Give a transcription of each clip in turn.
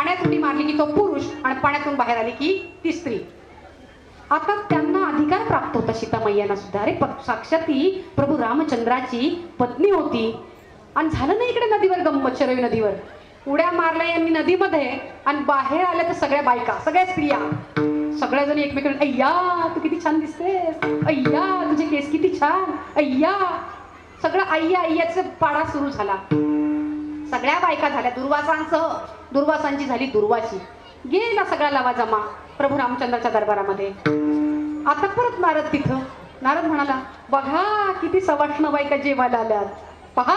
पाण्यात उडी मारली की तो पुरुष आणि पाण्यातून बाहेर आली की ती स्त्री. आता त्यांना अधिकार प्राप्त होता सीतामय्यांना सुद्धा. अरे साक्षात ती प्रभू रामचंद्राची पत्नी होती. आणि झालं नाही इकडे नदीवर गंमत नदीवर. उड्या मारल्या यांनी नदीमध्ये आणि बाहेर आल्या तर सगळ्या बायका सगळ्या स्त्रिया. सगळ्या जणी एकमेकांना अय्या तू किती छान दिसतेस. अय्या तुझे केस किती छान. अय्या. सगळं अय्या अय्याचा पाडा सुरू झाला. सगळ्या बायका झाल्या दुर्वासांसह. दुर्वासांची झाली दुर्वाशी गेला सगळा लावा जमा प्रभू रामचंद्राच्या दरबारामध्ये. आता परत नारद तिथं. नारद म्हणाला बघा किती सवाष्ण बायका जेवायला आल्यात. पहा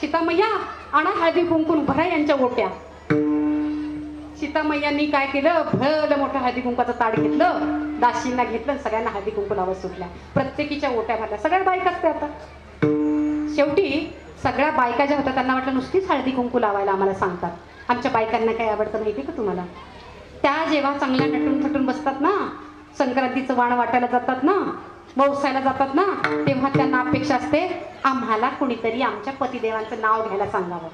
सीतामय्या आणा हळदी कुंकून भरा यांच्या ओट्या. सीतामय्यांनी काय केलं? भलं मोठं हळदी कुंकाचं ताट घेतलं दाशींना घेतलं सगळ्यांना हळदी कुंकू लावत सुटल्या. प्रत्येकीच्या ओट्या भरल्या. सगळ्या बायकाच ते आता. शेवटी सगळ्या बायका ज्या होत्या त्यांना वाटलं नुसतीच हळदी कुंकू लावायला आम्हाला सांगतात. आमच्या बायकांना काय आवडतं माहिती आहे का तुम्हाला? त्या जेव्हा चांगल्या नटून थटून बसतात ना संक्रांतीचं वाण वाटायला जातात ना वौसायला जातात ना तेव्हा त्यांना अपेक्षा असते आम्हाला कुणीतरी आमच्या पतिदेवांचं नाव घ्यायला सांगावं.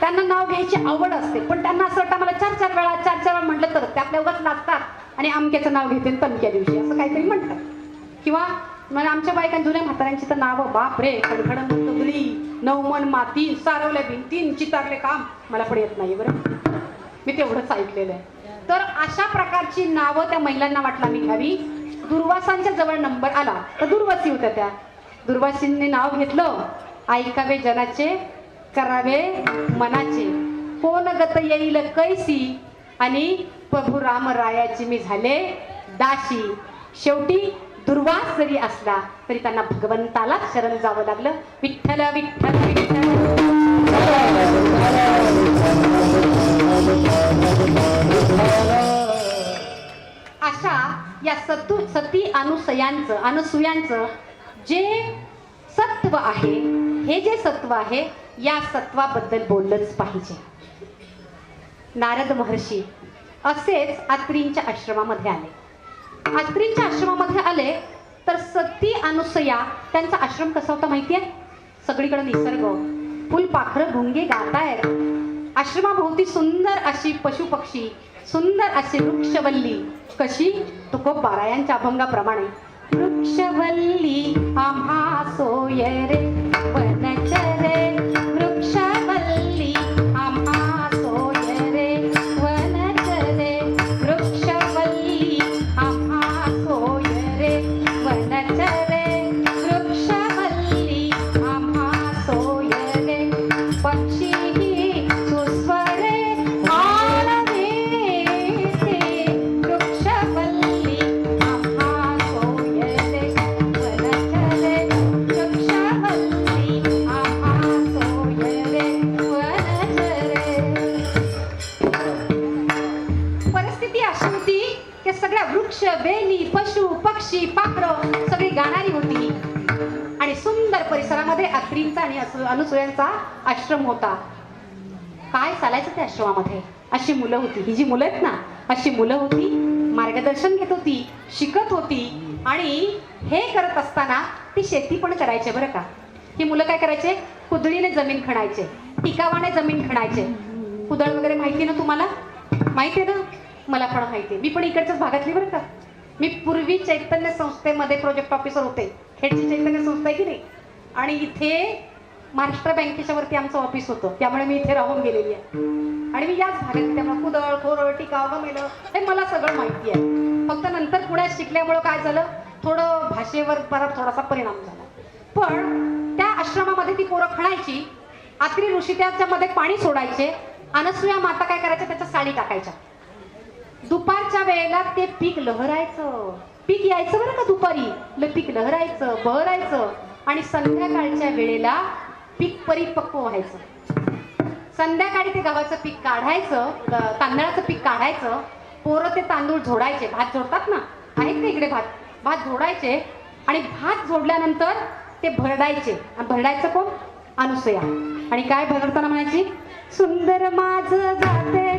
त्यांना नाव घ्यायची आवड असते पण त्यांना असं वाटतं मला चार चार वेळा चार चार वेळा म्हटलं तर ते आपल्या उगाच नाचतात आणि आमक्याचं नाव घेते आणि तमक्या दिवशी असं काहीतरी म्हणतात. किंवा म्हणजे आमच्या बायकां जुन्या म्हाताऱ्यांची तर नावं बाप रे खडखड म्हणतो नवमन माती सारवल्या भिंतीन चितारले काम मला पण येत नाही बरं. मी तेवढंच ऐकलेलं आहे. तर अशा प्रकारची नावं त्या महिलांना वाटला मी घ्यावी. दुर्वासांच्या जवळ नंबर आला. तर दुर्वासी होत्या त्या. दुर्वासींनी नाव घेतलं. ऐकावे जनाचे करावे मनाचे. कोण गत येईल कैसी? आणि प्रभू रामरायाची मी झाले दाशी शेवटी दुर्वास जरी असला तरी त्यांना भगवंताला शरण जावं लागलं. विठ्ठल विठ्ठल विठ्ठल. अशा या सतु सती अनुसयांचं अनुसुयांचं जे सत्व आहे हे जे सत्व आहे या सत्वाबद्दल बोललंच पाहिजे. नारद महर्षी असेच अत्रींच्या आश्रमामध्ये आले. आत्रींच्या आश्रमामध्ये आले तर सती अनुसया त्यांचा आश्रम कसा होता माहितीये? सगळीकडे निसर्ग. फुलपाखरं भुंगे गातायत. आश्रमाभोवती सुंदर अशी पशुपक्षी सुंदर अशी वृक्षवल्ली. कशी? तुको पारायांच्या अभंगाप्रमाणे. वृक्षवल्ली आम्हा सोय रे वनचर सगळी गाणारी होती आणि सुंदर परिसरामध्ये अत्रींचा आणि अनुसूयांचा आश्रम होता. काय चालायचं त्या आश्रमामध्ये? अशी मुलं होती. ही जी मुलं आहेत ना अशी मुलं होती मार्गदर्शन घेत होती शिकत होती. आणि हे करत असताना ती शेती पण करायचे बरं का. ही मुलं काय करायचे? कुदळीने जमीन खणायचे. टिकावाने जमीन खणायचे. कुदळ वगैरे माहिती ना तुम्हाला? माहिती आहे ना? मला पण माहिती मी पण इकडच्याच भागातली बरं का. मी पूर्वी चैतन्य संस्थेमध्ये प्रोजेक्ट ऑफिसर होते. खेडची चैतन्य संस्था आहे की नाही? आणि इथे महाराष्ट्र बँकेच्या वरती आमचं ऑफिस होतं. त्यामुळे मी इथे राहून गेलेली आहे. आणि मी याच भागात त्यामुळे कुदळ खोरळ टिकाव गमेलं हे मला सगळं माहिती आहे. फक्त नंतर पुण्यात शिकल्यामुळं काय झालं? थोडं भाषेवर बरा थोडासा परिणाम झाला. पण त्या आश्रमामध्ये ती पोरं खणायची. आत्री ऋषी त्याच्यामध्ये पाणी सोडायचे. अनसुया माता काय करायच्या? त्याच्या साडी टाकायच्या. दुपारच्या वेळेला ते पीक लहरायचं. पीक यायचं बरं का दुपारी? ल पीक लहरायचं बहरायचं आणि संध्याकाळच्या वेळेला पीक परिपक्व व्हायचं. संध्याकाळी ते गव्हाचं पीक काढायचं तांदळाचं पीक काढायचं. पोरं ते तांदूळ झोडायचे. भात झोडतात ना? आहेत ते इकडे भात? भात झोडायचे आणि भात झोडल्यानंतर ते भरडायचे. भरडायचं कोण? अनुसया. आणि काय भरडताना म्हणायची? सुंदर माझ जाते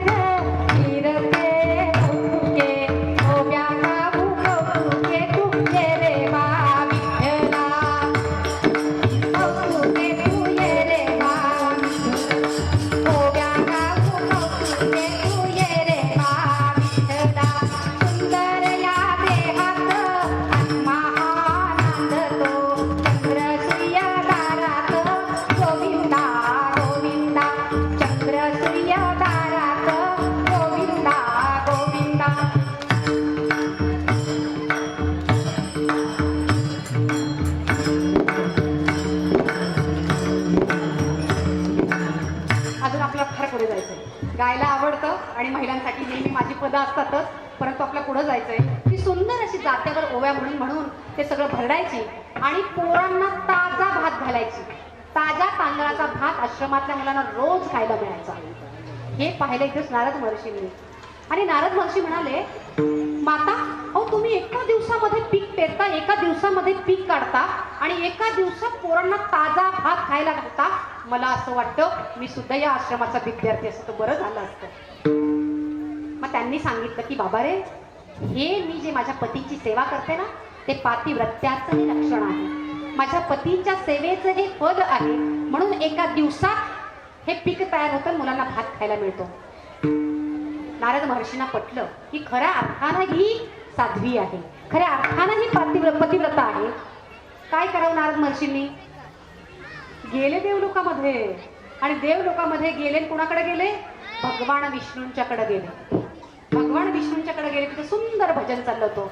गायला आवडतं आणि महिलांसाठी नेहमी माझी पदं असतातच परंतु आपल्या पुढं जायचंय. ती सुंदर अशी जात्यावर ओव्या म्हणून म्हणून ते सगळं भरडायची आणि पोरांना ताजा भात घालायची. ताजा तांदळाचा भात आश्रमातल्या मुलांना रोज खायला मिळायचा. हे पाहिलं इथेच नारद महर्षींनी आणि नारद महर्षी म्हणाले माता अहो तुम्ही एका दिवसामध्ये पीक पेरता एका दिवसामध्ये पीक काढता आणि एका दिवसात पोरांना ताजा भात खायला घालता? मला असं वाटतं मी सुद्धा या आश्रमाचा विद्यार्थी असतो तर बरं झालं असतं. मग त्यांनी सांगितलं की बाबा रे हे मी जे माझ्या पतीची सेवा करते ना ते पातिव्रत्याचं हे लक्षण आहे. माझ्या पतीच्या सेवेचं हे पद आहे म्हणून एका दिवसात हे पीक तयार होतं मुलांना भात खायला मिळतो. नारद महर्षींना पटलं की खऱ्या अर्थानं ही साध्वी आहे. खऱ्या अर्थानं ही पतिव्र पतिव्रता आहे. काय करावं नारद महर्षींनी? गेले देवलोकामध्ये. आणि देवलोकामध्ये गेले कोणाकडे कुणाकडे गेले? भगवान विष्णूंच्याकडे गेले. भगवान विष्णूंच्याकडे गेले तिथे सुंदर भजन चाललं होतं.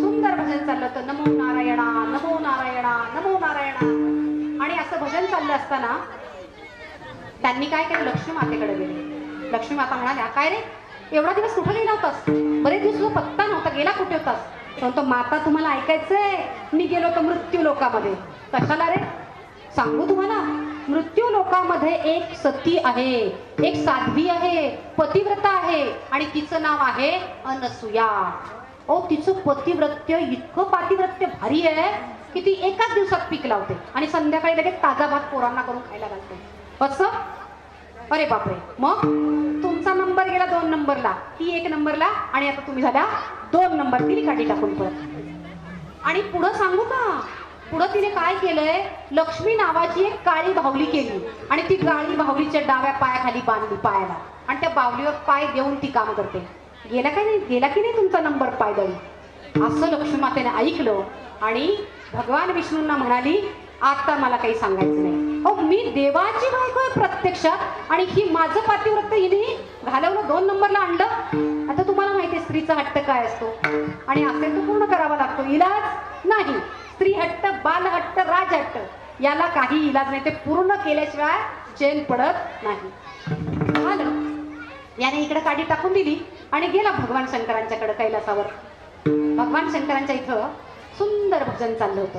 सुंदर भजन चाललं होतं. नमो नारायणा नमो नारायणा नमो नारायणा. आणि असं भजन चाललं असताना त्यांनी काय केलं? लक्ष्मी मातेकडे गेले. लक्ष्मी माता म्हणाल्या काय रे? एवढा दिवस कुठं गेला होतास? बरेच दिवस तुझा पत्ता नव्हता गेला कुठे होतास? तो म्हणतो माता तुम्हाला ऐकायचंय. मी गेलो तर मृत्यू लोकामध्ये. कशाला रे? सांगू तुम्हाला? मृत्यू लोकामध्ये एक सती आहे एक साध्वी आहे पतिव्रता आहे आणि तिचं नाव आहे अनसुया. ओ तिचं पतिव्रत्य इतकं पातिव्रत्य भारी आहे की ती एकाच दिवसात पीक लावते आणि संध्याकाळी लगेच ताजा भात पोरांना करून खायला घालते. असं? अरे बापरे. मग? तुमचा नंबर गेला दोन नंबरला ती एक नंबरला आणि आता तुम्ही झाल्या दोन नंबर तिने काठी टाकून परत. आणि पुढं सांगू का? पुढं तिने काय केलंय? लक्ष्मी नावाची एक काळी बाहुली केली. आणि ती काळी बाहुलीच्या डाव्या पायाखाली बांधली पायाला. आणि त्या बावलीवर पाय देऊन ती काम करते. गेला काय नाही? गेला की नाही तुमचा नंबर पायदळी? असं लक्ष्मी मातेने ऐकलं आणि भगवान विष्णूंना म्हणाली आता मला काही सांगायचं नाही. हो मी देवाची बायको आहे प्रत्यक्षात आणि ही माझं पातिव्रत्य हिने घालवलं दोन नंबरला आणलं. आता तुम्हाला माहिती आहे स्त्रीचा हट्ट काय असतो? आणि असेल तो पूर्ण करावा लागतो. इलाज नाही. स्त्री हट्ट बाल हट्ट राज हट्ट. याला काही इलाज नाही. ते पूर्ण केल्याशिवाय चेन पडत नाही. झालं याने इकडे काडी टाकून दिली. आणि गेला भगवान शंकरांच्याकडे कैलासावर. भगवान शंकरांच्या इथं सुंदर भजन चाललं होतं.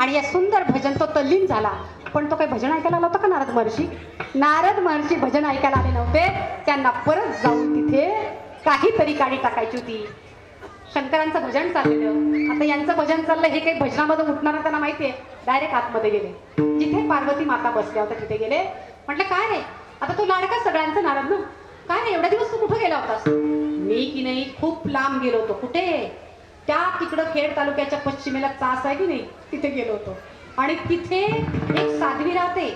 आणि या सुंदर भजन तो तल्लीन झाला. पण तो काही भजन ऐकायला आला होता का नारद महर्षी? नारद महर्षी भजन ऐकायला आले नव्हते. त्यांना परत जाऊन तिथे काहीतरी काढी टाकायची होती. शंकरांचं भजन चाललेलं. आता यांचं भजन चाललं हे काही भजनामध्ये उठणार त्यांना माहितीये डायरेक्ट आतमध्ये गेले. जिथे पार्वती माता बसल्या होत्या तिथे गेले. म्हटलं काय रे आता तू लाडका सगळ्यांचं नारद ना? काय रे एवढ्या दिवस तू कुठं गेला होतास? मी की नाही खूप लांब गेलो होतो. कुठे? त्या तिकडं खेड तालुक्याच्या पश्चिमेला चास आहे की नाही? तिथे गेलो होतो. आणि तिथे एक साध्वी राहते.